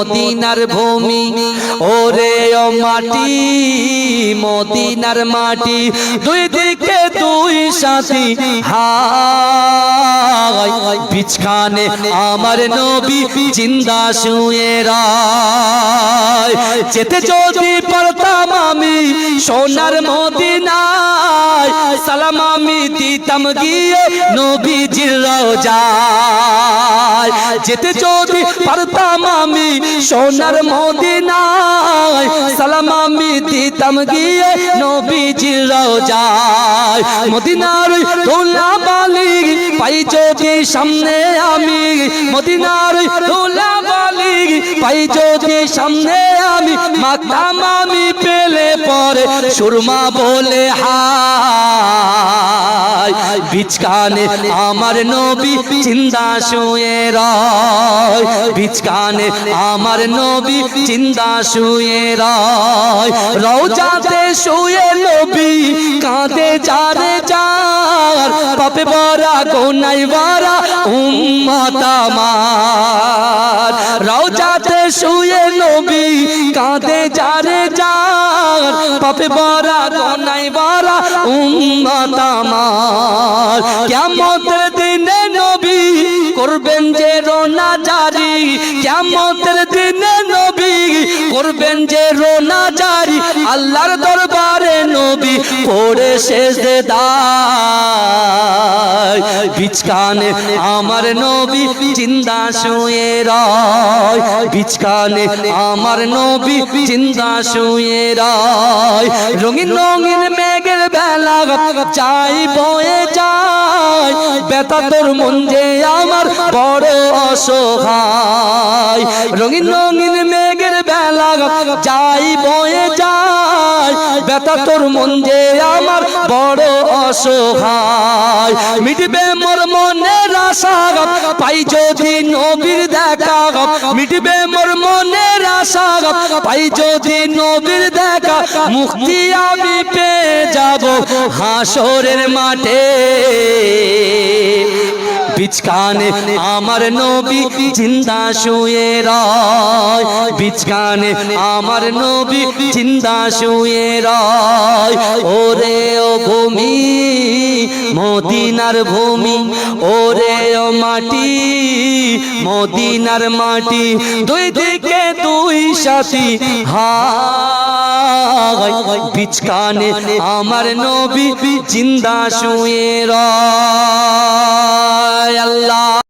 মদিনার ভূমি। ওরে ও মাটি, মদিনার মাটি। দুই দিকে দুই সাথী। হাই বিছখানে আমার নবী জিন্দা শুয়ে রায়। যেতে যদি পারতাম আমি সোনার মদিনায়, সালাম আমি দিতাম গিয়ে নবীজির রওজায়। যেতে যদি পারতাম আমি সোনার মদিনায়, সালাম আমি দিতাম গিয়ে নবীজির রওজায় মদিনার দোলা বালি পাই যদি সামনে আমি, মদিনার দোলা বালি পাই যদি সামনে আমি, মাতাম আমি পরে সুরমা বলে হাই বিচকানে আমার নবী চিন্তা শুয়ে রয়। বিচকানে আমার নবী চিন্তা শুয়ে রয়। রওজাতে শুয়ে নবী কাঁদে যারে যার। পাপে বরা গোনাই বরা উম্মত আমার। রওজাতে শুয়ে নবী কাঁদে যার পাপে বরা গোনাই বরা উম্মত আমার। কিয়ামতের দিনে নবী করবেন যে রোনা জারি। কিয়ামতের দিনে নবী করবেন যে রোনা জারি। আল্লাহর দরবারে নবী পড়ে শেষ দায় বিচকানে আমার নবী চিন্তা শুয়ে রয়। বিচকানে আমার নবী চিন্তা শুয়ে রয়। রঙিন রঙিন মেঘের বেলা চাই বয়ে যায়। বেতা তোর মন যে আমার বড় অসহায়। রঙিন রঙিন বেলা যাই বয়ে যায়। বেতা তোর মন যে আমার বড় অসহায়। মিটবে মোর মনের আশা পাই যদি নবীর দেখা মিটবে মোর মনের আশা পাই যদি নবীর দেখা মুক্তি আমি পেয়ে যাব হাসরের মাঠে। বিচকানে আমার নবী জিন্দা শুয়ে রয়। বিচকানে আমার নবী চিন্তা শুয়ে রয়। ওরে ও ভূমি, মদিনার ভূমি, ওরে ও মাটি, মদিনার মাটি। দুই দিকে সাথী হাই বিচকানে আমার নবী জিন্দা শুয়ে রয় আল্লাহ।